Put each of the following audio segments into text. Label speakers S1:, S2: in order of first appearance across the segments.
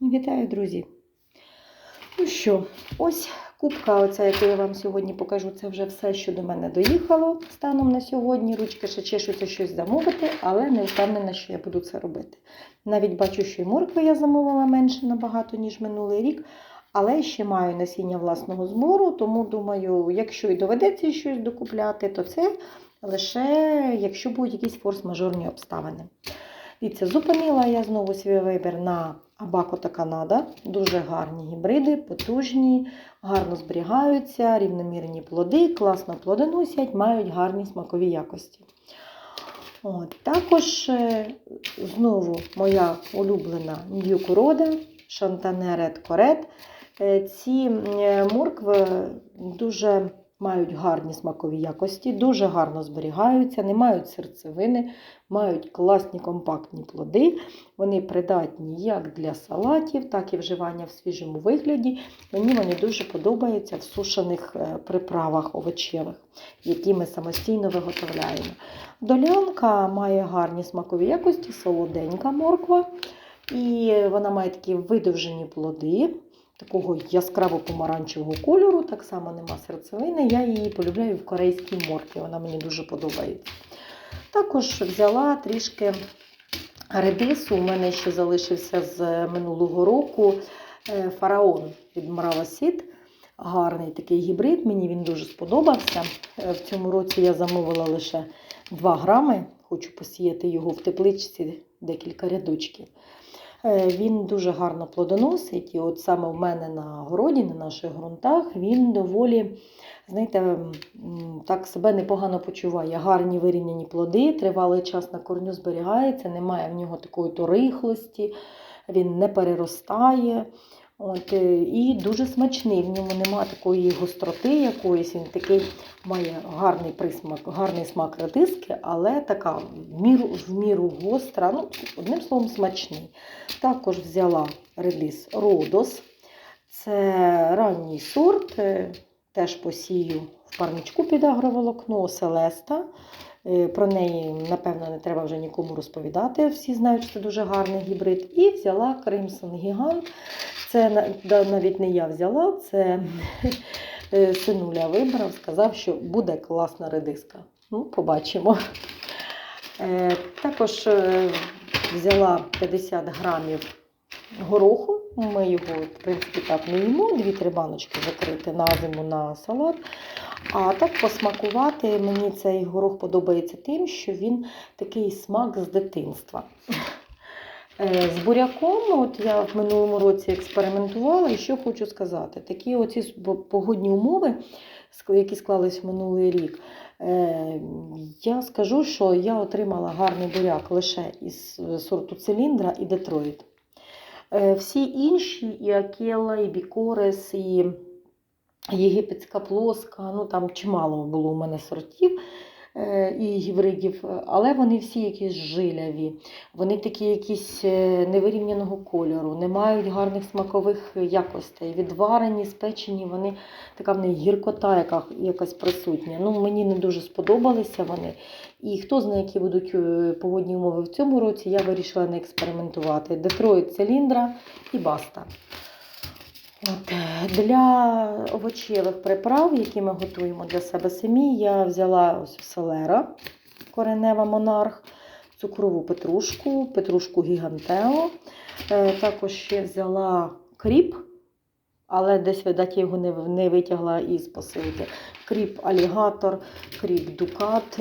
S1: Вітаю, друзі! Ну що, ось кубка, оця, яку я вам сьогодні покажу, це вже все, що до мене доїхало станом на сьогодні. Ручки ще чешуться щось замовити, але не впевнена, що я буду це робити. Навіть бачу, що і моркви я замовила менше набагато, ніж минулий рік. Але ще маю насіння власного збору, тому думаю, якщо і доведеться щось докупляти, то це лише якщо будуть якісь форс-мажорні обставини. Дивіться, зупинила я знову свій вибір на Абако та Канада. Дуже гарні гібриди, потужні, гарно зберігаються, рівномірні плоди, класно плодоносять, мають гарні смакові якості. От, Також е, знову моя улюблена Нью-Курода, Шантане Ред Корет. Е, Ці е, моркви дуже мають гарні смакові якості, дуже гарно зберігаються, не мають серцевини, мають класні компактні плоди. Вони придатні як для салатів, так і вживання в свіжому вигляді. Мені вони дуже подобаються в сушених е, приправах овочевих, які ми самостійно виготовляємо. Долянка має гарні смакові якості, солоденька морква. І вона має такі видовжені плоди такого яскраво помаранчевого кольору, так само нема серцевини. Я її полюбляю в корейській моркві, вона мені дуже подобається. Також взяла трішки редису, у мене ще залишився з минулого року е, фараон від Мрава. Гарний такий гібрид, мені він дуже сподобався. Е, В цьому році я замовила лише 2 грами, хочу посіяти його в тепличці декілька рядочків. Е, Він дуже гарно плодоносить, і от саме в мене на городі, на наших ґрунтах, він доволі, знаєте, так себе непогано почуває. Гарні вирівняні плоди, тривалий час на корню зберігається, немає в нього такої то рихлості, він не переростає. От, е, і дуже смачний, в ньому немає такої гостроти якоїсь, він такий має гарний присмак, гарний смак редиски, але така в міру, в міру гостра, ну, одним словом, смачний. Також взяла редис Родос. Це ранній сорт, е, теж посію в парничку під агроволокно Селеста. Е, Про неї, напевно, не треба вже нікому розповідати. Всі знають, що це дуже гарний гібрид. І взяла Кримсон Гігант. Це навіть не я взяла, це е, синуля вибрав, сказав, що буде класна редиска. Ну, побачимо. Е, Також е, взяла 50 грамів гороху. Ми його, в принципі, так їмо. Дві-три баночки закрити на зиму на салат. А так посмакувати мені цей горох подобається тим, що він такий смак з дитинства. Е, З буряком, от я в минулому році експериментувала, і що хочу сказати, такі оці погодні умови, які склались в минулий рік, е, я скажу, що я отримала гарний буряк лише із е, сорту циліндра і Детройт. Всі інші, і Акела, і Бікорес, і єгипетська плоска, ну там чимало було у мене сортів і гібридів, е, але вони всі якісь жиляві, вони такі якісь е, невирівняного кольору, не мають гарних смакових якостей. Відварені, спечені, вони така в них гіркота яка, якась присутня. Ну, мені не дуже сподобалися вони. І хто знає, які будуть е, погодні умови в цьому році, я вирішила не експериментувати. Детройт циліндра і баста. От, е, для овочевих приправ, які ми готуємо для себе самі, я взяла ось селера, коренева монарх, цукрову петрушку, петрушку гігантео. Е, Також ще взяла кріп, але десь, видать, я його не, витягла із посилки. Кріп алігатор, кріп дукат,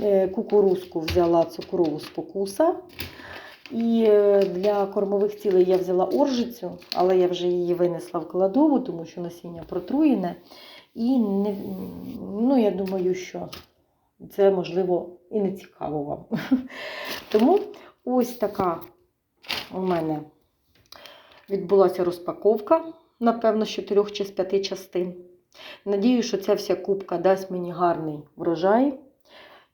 S1: е, кукурузку взяла цукрову спокуса. І е, для кормових цілей я взяла оржицю, але я вже її винесла в кладову, тому що насіння протруєне. І не, ну, я думаю, що це можливо і не цікаво вам. Тому ось така у мене відбулася розпаковка, напевно, з чотирьох чи з п'яти частин. Надію, що ця вся кубка дасть мені гарний врожай,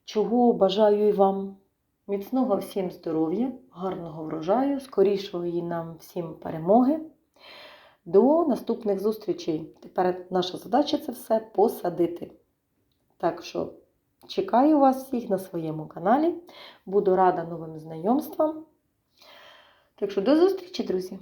S1: чого бажаю і вам. Міцного всім здоров'я, гарного врожаю, скорішої нам всім перемоги. До наступних зустрічей. Тепер наша задача це все посадити. Так що чекаю вас всіх на своєму каналі. Буду рада новим знайомствам. Так що до зустрічі, друзі!